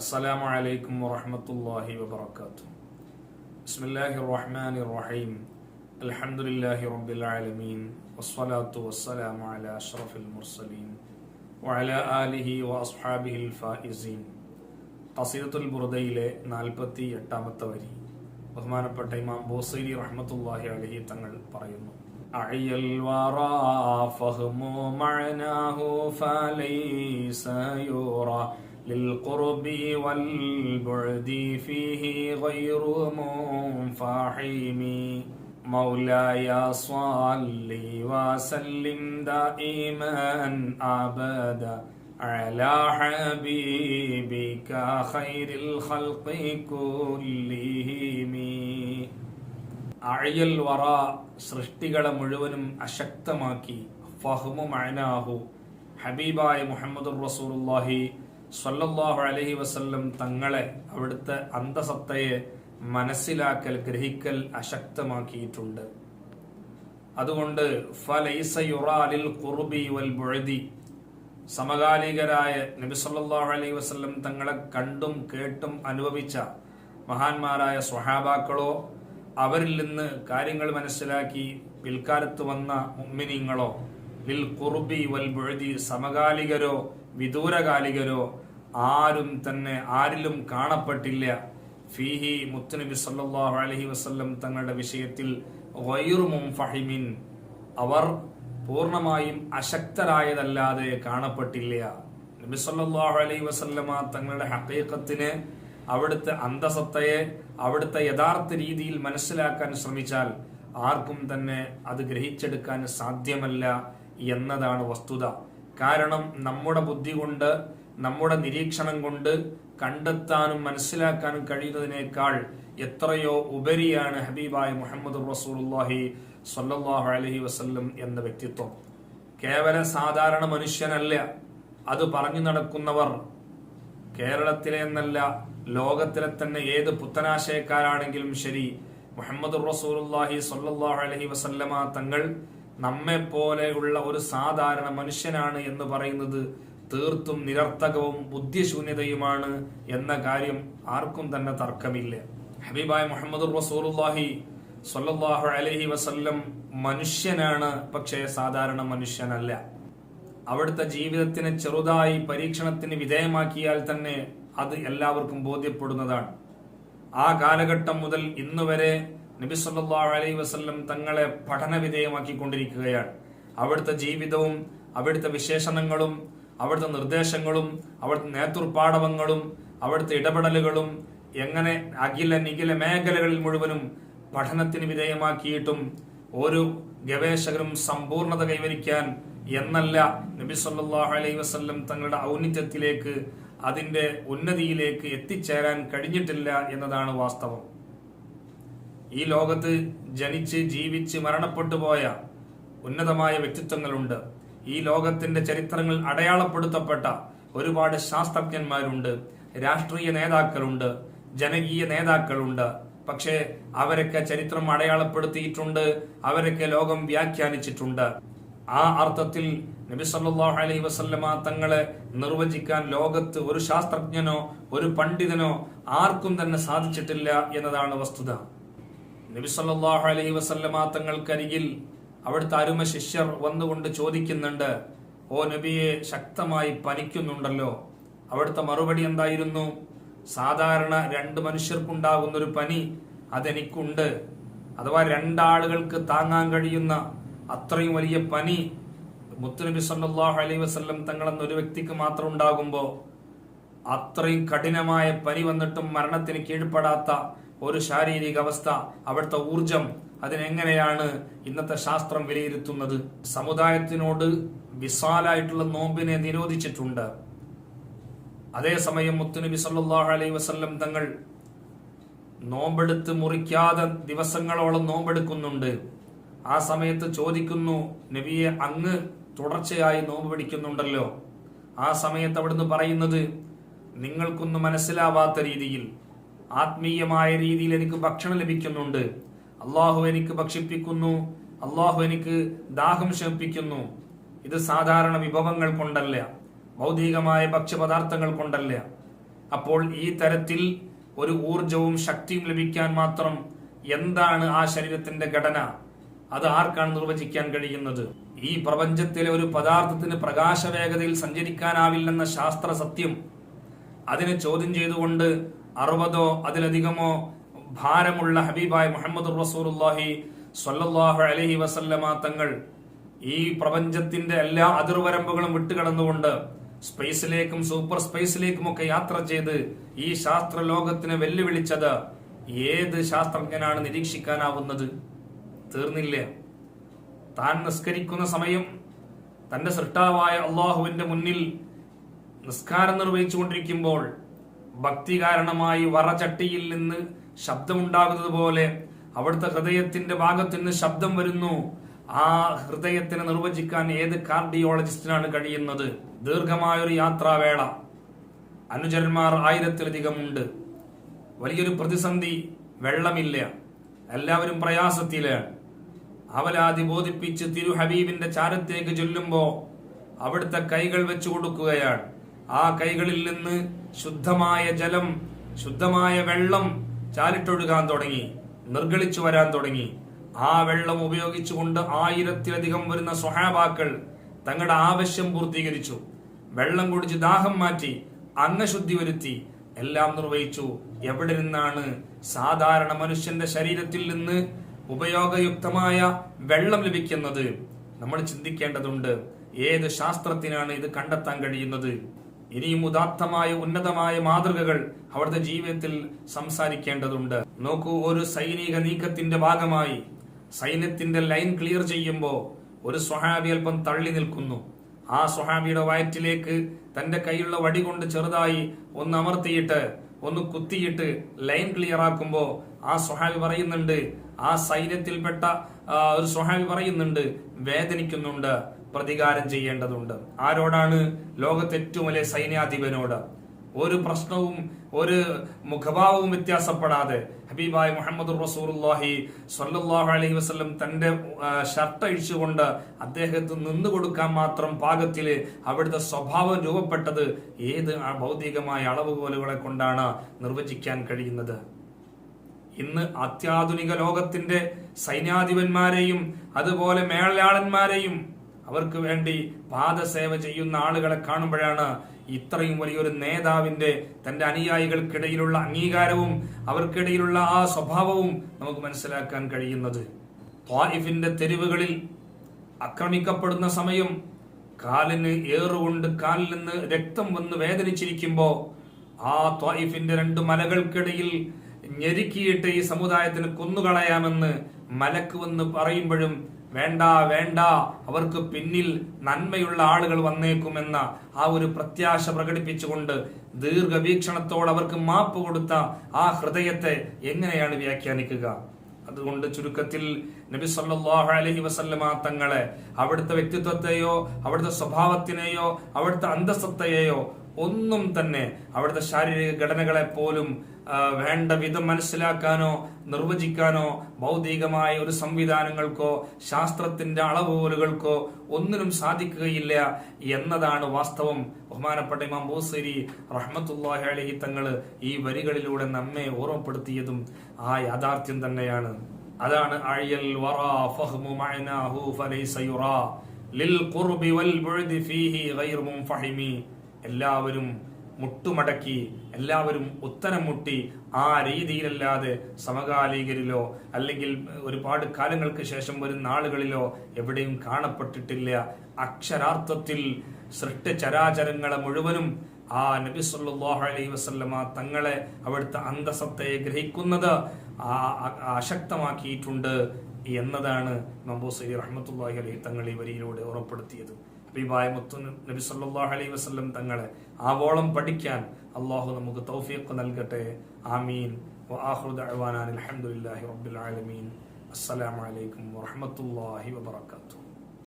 السلام عليكم ورحمة الله وبركاته بسم الله الرحمن الرحيم الحمد لله رب العالمين والصلاة والسلام على أشرف المرسلين وعلى آله وأصحابه الفائزين ഖസീദത്തുൽ ബുറുദയിലെ നാൽപ്പത്തി എട്ടാമത്തെ വരി ബഹുമാനപ്പെട്ട ഇമാം ബോസൈലി റഹ്മത്തുല്ലാഹി അലഹി തങ്ങൾ പറയുന്നു അഴിയൽ വറാ ഫഹ്മു മഅനാഹു ഫലൈസ യുറാ للقرب والبعد فيه غير منفحم مولاي صل وسلم دائما أبدا على حبيبك خير الخلق كلهم അഴയൽ വറ സൃഷ്ടികളെ മുഴുവനും അശക്തമാക്കി ഫഹ്മു മഅനാഹു ഹബീബായ മുഹമ്മദ് റസൂലുള്ളാഹി സ്വല്ലല്ലാഹു അലഹി വസല്ലം തങ്ങളെ അവിടുത്തെ അന്തസത്തയെ മനസ്സിലാക്കൽ ഗ്രഹിക്കൽ അശക്തമാക്കിയിട്ടുണ്ട്. അതുകൊണ്ട് ഖുർബി വൽ ബുഅദി സമകാലികരായ നബി സല്ലല്ലാഹു അലൈഹി വസല്ലം തങ്ങളെ കണ്ടും കേട്ടും അനുഭവിച്ച മഹാന്മാരായ സ്വഹാബാക്കളോ അവരിൽ നിന്ന് കാര്യങ്ങൾ മനസ്സിലാക്കി പിൽക്കാലത്ത് വന്ന മുമ്മിനിങ്ങളോ ലിൽ ഖുർബി വൽ ബുഅദി സമകാലികരോ വിദൂരകാലികരോ ആരും തന്നെ ആരിലും കാണപ്പെട്ടില്ല. ഫീഹി മുത്തുനബി സല്ലല്ലാഹു അലൈഹി വസല്ലം തങ്ങളുടെ വിഷയത്തിൽ ഗൈറു മുൻഫഹിമിൻ അവർ പൂർണമായും അശക്തരായതല്ലാതെ കാണപ്പെട്ടില്ല. നബി സല്ലല്ലാഹു അലൈഹി വസല്ലമ തങ്ങളുടെ ഹഖീഖത്തിനെ അവിടുത്തെ അന്തസത്തയെ അവിടുത്തെ യഥാർത്ഥ രീതിയിൽ മനസ്സിലാക്കാൻ ശ്രമിച്ചാൽ ആർക്കും തന്നെ അത് ഗ്രഹിച്ചെടുക്കാൻ സാധ്യമല്ല എന്നതാണ് വസ്തുത. കാരണം നമ്മുടെ ബുദ്ധി കൊണ്ട് നമ്മുടെ നിരീക്ഷണം കൊണ്ട് കണ്ടെത്താനും മനസ്സിലാക്കാനും കഴിയുന്നതിനേക്കാൾ എത്രയോ ഉപരിയാണ് ഹബീബായ മുഹമ്മദ് റസൂലുള്ളാഹി സ്വല്ലല്ലാഹു അലൈഹി വസല്ലം എന്ന വ്യക്തിത്വം. കേവല സാധാരണ മനുഷ്യനല്ല അത് പറഞ്ഞു നടക്കുന്നവർ. കേരളത്തിലെ എന്നല്ല ലോകത്തിലെ തന്നെ ഏത് പുത്തനാശയക്കാരാണെങ്കിലും ശരി മുഹമ്മദ് റസൂലുള്ളാഹി സ്വല്ലല്ലാഹു അലൈഹി വസല്ലമ തങ്ങൾ നമ്മെ പോലെയുള്ള ഒരു സാധാരണ മനുഷ്യനാണ് എന്ന് പറയുന്നത് തീർത്തും നിരർത്ഥകവും ബുദ്ധിശൂന്യതയുമാണ് എന്ന കാര്യം ആർക്കും തന്നെ തർക്കമില്ല. ഹബീബായ മുഹമ്മദ് റസൂലുള്ളാഹി സ്വല്ലല്ലാഹു അലഹി വസല്ലം മനുഷ്യനാണ് പക്ഷേ സാധാരണ മനുഷ്യനല്ല. അവിടുത്തെ ജീവിതത്തിനെ ചെറുതായി പരീക്ഷണത്തിന് വിധേയമാക്കിയാൽ തന്നെ അത് എല്ലാവർക്കും ബോധ്യപ്പെടുന്നതാണ്. ആ കാലഘട്ടം മുതൽ ഇന്ന് വരെ നബി സല്ലാ അലൈഹി വസ്ലം തങ്ങളെ പഠന വിധേയമാക്കിക്കൊണ്ടിരിക്കുകയാണ് അവിടുത്തെ ജീവിതവും അവിടുത്തെ വിശേഷണങ്ങളും അവിടുത്തെ നിർദ്ദേശങ്ങളും അവിടുത്തെ നേതൃപാടവങ്ങളും അവിടുത്തെ ഇടപെടലുകളും എങ്ങനെ അഖില നിഖില മേഖലകളിൽ മുഴുവനും പഠനത്തിന് വിധേയമാക്കിയിട്ടും ഒരു ഗവേഷകരും സമ്പൂർണത കൈവരിക്കാൻ എന്നല്ല നബി സല്ലല്ലാഹു അലൈഹി വസല്ലം തങ്ങളുടെ ഔന്നിത്യത്തിലേക്ക് അതിന്റെ ഉന്നതിയിലേക്ക് എത്തിച്ചേരാൻ കഴിഞ്ഞിട്ടില്ല എന്നതാണ് വാസ്തവം. ഈ ലോകത്ത് ജനിച്ച് ജീവിച്ച് മരണപ്പെട്ടു പോയ ഉന്നതമായ വ്യക്തിത്വങ്ങളുണ്ട്. ഈ ലോകത്തിന്റെ ചരിത്രങ്ങൾ അടയാളപ്പെടുത്തപ്പെട്ട ഒരുപാട് ശാസ്ത്രജ്ഞന്മാരുണ്ട്. രാഷ്ട്രീയ നേതാക്കളുണ്ട്. ജനകീയ നേതാക്കളുണ്ട്. പക്ഷേ അവരൊക്കെ ചരിത്രം അടയാളപ്പെടുത്തിയിട്ടുണ്ട്. അവരൊക്കെ ലോകം വ്യാഖ്യാനിച്ചിട്ടുണ്ട്. ആ അർത്ഥത്തിൽ നബി സല്ലല്ലാഹു അലൈഹി വസല്ലമ തങ്ങളെ നിർവചിക്കാൻ ലോകത്ത് ഒരു ശാസ്ത്രജ്ഞനോ ഒരു പണ്ഡിതനോ ആർക്കും തന്നെ സാധിച്ചിട്ടില്ല എന്നതാണ് വസ്തുത. നബി സല്ലല്ലാഹു അലൈഹി വസല്ലമ തങ്ങൾക്കരികിൽ അവിടുത്തെ അരുമ ശിഷ്യർ വന്നുകൊണ്ട് ചോദിക്കുന്നുണ്ട് ഓ നബിയെ ശക്തമായി പനിക്കുന്നുണ്ടല്ലോ. അവിടുത്തെ മറുപടി എന്തായിരുന്നു? സാധാരണ രണ്ട് മനുഷ്യർക്കുണ്ടാകുന്ന ഒരു പനി അതെനിക്കുണ്ട്. അഥവാ രണ്ടാളുകൾക്ക് താങ്ങാൻ കഴിയുന്ന അത്രയും വലിയ പനി മുത്തുനബി സല്ലല്ലാഹു അലൈഹി വസല്ലം തങ്ങളെന്ന ഒരു വ്യക്തിക്ക് മാത്രം ഉണ്ടാകുമ്പോൾ അത്രയും കഠിനമായ പനി വന്നിട്ടും മരണത്തിന് കീഴ്പ്പെടാത്ത ഒരു ശാരീരിക അവസ്ഥ അവിടുത്തെ ഊർജം അതിനെങ്ങനെയാണ് ഇന്നത്തെ ശാസ്ത്രം വിലയിരുത്തുന്നത്? സമുദായത്തിനോട് വിശാലായിട്ടുള്ള നോമ്പിനെ നിരോധിച്ചിട്ടുണ്ട്. അതേസമയം മുത്തുനബി സല്ലല്ലാഹു അലൈഹി വസ്ല്ലം തങ്ങൾ നോമ്പെടുത്ത് മുറിക്കാതെ ദിവസങ്ങളോളം നോമ്പെടുക്കുന്നുണ്ട്. ആ സമയത്ത് ചോദിക്കുന്നു നബിയെ അങ്ങ് തുടർച്ചയായി നോമ്പ് പിടിക്കുന്നുണ്ടല്ലോ. ആ സമയത്ത് അവിടുന്ന് പറയുന്നത് നിങ്ങൾക്കൊന്നും മനസ്സിലാവാത്ത രീതിയിൽ ആത്മീയമായ രീതിയിൽ എനിക്ക് ഭക്ഷണം ലഭിക്കുന്നുണ്ട്. അള്ളാഹു എനിക്ക് ഭക്ഷിപ്പിക്കുന്നു. അള്ളാഹു എനിക്ക് ദാഹം ശമിപ്പിക്കുന്നു ഇത് സാധാരണ വിഭവങ്ങൾ കൊണ്ടല്ല. ഭൗതികമായ ഭക്ഷ്യപദാർത്ഥങ്ങൾ കൊണ്ടല്ല. അപ്പോൾ ഈ തരത്തിൽ ഒരു ഊർജവും ശക്തിയും ലഭിക്കാൻ മാത്രം എന്താണ് ആ ശരീരത്തിന്റെ ഘടന? അത് ആർക്കാണ് നിർവചിക്കാൻ കഴിയുന്നത്? ഈ പ്രപഞ്ചത്തിലെ ഒരു പദാർത്ഥത്തിന് പ്രകാശവേഗതയിൽ സഞ്ചരിക്കാനാവില്ലെന്ന ശാസ്ത്ര സത്യം അതിനെ ചോദ്യം ചെയ്തുകൊണ്ട് അറുപതോ അതിലധികമോ ഭാരമുള്ള ഹബീബായ മുഹമ്മദ് റസൂലുള്ളാഹി സ്വല്ലല്ലാഹു അലഹി വസല്ലമ തങ്ങൾ ഈ പ്രപഞ്ചത്തിന്റെ എല്ലാ അതിർവരമ്പുകളും വിട്ടുകടന്നുകൊണ്ട് സ്പേസിലേക്കും സൂപ്പർ സ്പേസിലേക്കും ഒക്കെ യാത്ര ചെയ്ത് ഈ ശാസ്ത്ര ലോകത്തിനെ വെല്ലുവിളിച്ചത് ഏത് ശാസ്ത്രജ്ഞനാണ് നിരീക്ഷിക്കാനാവുന്നത്? തീർന്നില്ല. താൻ നിസ്കരിക്കുന്ന സമയം തന്റെ സൃഷ്ടാവായ അള്ളാഹുവിന്റെ മുന്നിൽ നിസ്കാരം നിർവഹിച്ചുകൊണ്ടിരിക്കുമ്പോൾ ഭക്തി കാരണമായി വറചട്ടിയിൽ നിന്ന് ശബ്ദമുണ്ടാകുന്നത് പോലെ അവിടുത്തെ ഹൃദയത്തിന്റെ ഭാഗത്തു നിന്ന് ശബ്ദം വരുന്നു. ആ ഹൃദയത്തിനെ നിർവചിക്കാൻ ഏത് കാർഡിയോളജിസ്റ്റിനാണ് കഴിയുന്നത്? ദീർഘമായൊരു യാത്രാവേള. അനുചരന്മാർ ആയിരത്തിലധികമുണ്ട്. വലിയൊരു പ്രതിസന്ധി വെള്ളമില്ല. എല്ലാവരും പ്രയാസത്തിലാണ്. അവലാതി ബോധിപ്പിച്ച് തിരു ഹബീബിന്റെ ചാരത്തേക്ക് ചൊല്ലുമ്പോ അവിടുത്തെ കൈകൾ വെച്ചു കൊടുക്കുകയാണ്. ആ കൈകളിൽ നിന്ന് ശുദ്ധമായ ജലം ശുദ്ധമായ വെള്ളം ചാലിട്ടൊഴുകാൻ തുടങ്ങി നിർഗളിച്ചു വരാൻ തുടങ്ങി. ആ വെള്ളം ഉപയോഗിച്ചുകൊണ്ട് ആയിരത്തിലധികം വരുന്ന സ്വഹാബാക്കൾ തങ്ങളുടെ ആവശ്യം പൂർത്തീകരിച്ചു. വെള്ളം കുടിച്ച് ദാഹം മാറ്റി അംഗശുദ്ധി വരുത്തി. എല്ലാം നിർവഹിച്ചു. എവിടെ നിന്നാണ് സാധാരണ മനുഷ്യന്റെ ശരീരത്തിൽ നിന്ന് ഉപയോഗയുക്തമായ വെള്ളം ലഭിക്കുന്നത്? നമ്മൾ ചിന്തിക്കേണ്ടതുണ്ട്. ഏത് ശാസ്ത്രത്തിനാണ് ഇത് കണ്ടെത്താൻ കഴിയുന്നത്? ഇനിയും ഉദാത്തമായ ഉന്നതമായ മാതൃകകൾ അവിടുത്തെ ജീവിതത്തിൽ സംസാരിക്കേണ്ടതുണ്ട്. നോക്കൂ ഒരു സൈനിക നീക്കത്തിന്റെ ഭാഗമായി സൈന്യത്തിന്റെ ലൈൻ ക്ലിയർ ചെയ്യുമ്പോൾ ഒരു സ്വഹാബി അല്പം തള്ളി നിൽക്കുന്നു. ആ സ്വഹാബിയുടെ വയറ്റിലേക്ക് തന്റെ കൈയുള്ള വടി കൊണ്ട് ചെറുതായി ഒന്ന് അമർത്തിയിട്ട് ഒന്ന് കുത്തിയിട്ട് ലൈൻ ക്ലിയർ ആക്കുമ്പോ ആ സ്വഹാബി പറയുന്നുണ്ട് ആ സൈന്യത്തിൽപ്പെട്ട ഒരു സ്വഹാബി പറയുന്നുണ്ട് വേദനിക്കുന്നുണ്ട്. പ്രതികാരം ചെയ്യേണ്ടതുണ്ട്. ആരോടാണ് ലോകത്തെ ഏറ്റവും വലിയ സൈന്യാധിപനോട്? ഒരു പ്രശ്നവും ഒരു മുഖഭാവവും വ്യത്യാസപ്പെടാതെ ഹബീബായ മുഹമ്മദ് റസൂർഹി സ്വല്ലല്ലാഹു അലൈഹി വസ്ലം തന്റെ ഷർട്ട് അഴിച്ചുകൊണ്ട് അദ്ദേഹത്തിന് നിന്നു കൊടുക്കാൻ മാത്രം പാകത്തിൽ അവിടുത്തെ സ്വഭാവം രൂപപ്പെട്ടത് ഏത് ഭൗതികമായ അളവുകോലുകളെ കൊണ്ടാണ് നിർവചിക്കാൻ കഴിയുന്നത്? ഇന്ന് അത്യാധുനിക ലോകത്തിന്റെ സൈന്യാധിപന്മാരെയും അതുപോലെ മേളയാളന്മാരെയും അവർക്ക് വേണ്ടി പാദസേവ ചെയ്യുന്ന ആളുകളെ കാണുമ്പോഴാണ് ഇത്രയും വലിയൊരു നേതാവിന്റെ തന്റെ അനുയായികൾക്കിടയിലുള്ള അംഗീകാരവും അവർക്കിടയിലുള്ള ആ സ്വഭാവവും നമുക്ക് മനസ്സിലാക്കാൻ കഴിയുന്നത്. ത്വായിഫിന്റെ തെരുവുകളിൽ ആക്രമിക്കപ്പെടുന്ന സമയം കാലിന് ഏറുകൊണ്ട് കാലിൽ നിന്ന് രക്തം വന്ന് വേദനിച്ചിരിക്കുമ്പോൾ ആ ത്വായിഫിന്റെ രണ്ട് മലകൾക്കിടയിൽ ഞെരുക്കിയിട്ട് ഈ സമുദായത്തിന് കൊന്നുകളയാമെന്ന് മലക്ക് വന്ന് പറയുമ്പോഴും വേണ്ട വേണ്ട അവർക്ക് പിന്നിൽ നന്മയുള്ള ആളുകൾ വന്നേക്കുമെന്ന ആ ഒരു പ്രത്യാശ പ്രകടിപ്പിച്ചുകൊണ്ട് ദീർഘവീക്ഷണത്തോട് അവർക്ക് മാപ്പ് കൊടുത്ത ആ ഹൃദയത്തെ എങ്ങനെയാണ് വ്യാഖ്യാനിക്കുക? അതുകൊണ്ട് ചുരുക്കത്തിൽ നബി സല്ലാഹു അലഹി വസല്ലമ തങ്ങളെ അവിടുത്തെ വ്യക്തിത്വത്തെയോ അവിടുത്തെ സ്വഭാവത്തിനെയോ അവിടുത്തെ അന്തസ്സത്തെയോ ഒന്നും തന്നെ അവിടുത്തെ ശാരീരിക ഘടനകളെ പോലും വേണ്ട വിധം മനസ്സിലാക്കാനോ നിർവചിക്കാനോ ഭൗതികമായ ഒരു സംവിധാനങ്ങൾക്കോ ശാസ്ത്രത്തിന്റെ അളവുകോലുകൾക്കോ ഒന്നിനും സാധിക്കുകയില്ല എന്നതാണ് വാസ്തവം. ബഹുമാനപ്പെട്ട ഇമാം ബോസരി റഹ്മത്തുല്ലാഹി അലഹി തങ്ങൾ ഈ വരികളിലൂടെ നമ്മെ ഓർമ്മപ്പെടുത്തിയതും ആ യാഥാർത്ഥ്യം തന്നെയാണ്. അതാണ് അഴിയൽ വറ ഫഹ്മു മഅനാഹു ഫലൈസ യുറാ. ലിൽ ഖുർബി വൽ ബുഅദി ഫീഹി ഗൈറു മുൻഫഹിമി. എല്ലാവരും മുട്ടുമടക്കി എല്ലാവരും ഉത്തരം മുട്ടി ആ രീതിയിലല്ലാതെ സമകാലികരിലോ അല്ലെങ്കിൽ ഒരുപാട് കാലങ്ങൾക്ക് ശേഷം വരുന്ന ആളുകളിലോ എവിടെയും കാണപ്പെട്ടിട്ടില്ല. അക്ഷരാർത്ഥത്തിൽ സൃഷ്ടചരാചരങ്ങളെ മുഴുവനും ആ നബി സല്ലല്ലാഹു അലൈഹി വസല്ലമ തങ്ങളെ അവിടുത്തെ അന്തസത്തയെ ഗ്രഹിക്കുന്നത് അശക്തമാക്കിയിട്ടുണ്ട് എന്നതാണ് മമ്പൂസൈ റഹ്മത്തുള്ളാഹി അലൈഹി തങ്ങൾ ഈ വരിയിലൂടെ ഓർമ്മപ്പെടുത്തിയത്. ഹബീബായ മുത്തു നബി സല്ലല്ലാഹു അലൈഹി വസ്ലം തങ്ങളെ ആവോളം പഠിക്കാൻ അള്ളാഹു നമുക്ക് തൗഫീഖ് നൽകട്ടെ. ആമീൻ. അലഹമുല്ലാഹി റബ്ബിൽ ആലമീൻ. അസ്സലാമു അലൈക്കും വറഹ്മത്തുള്ളാഹി വബറകാതുഹു.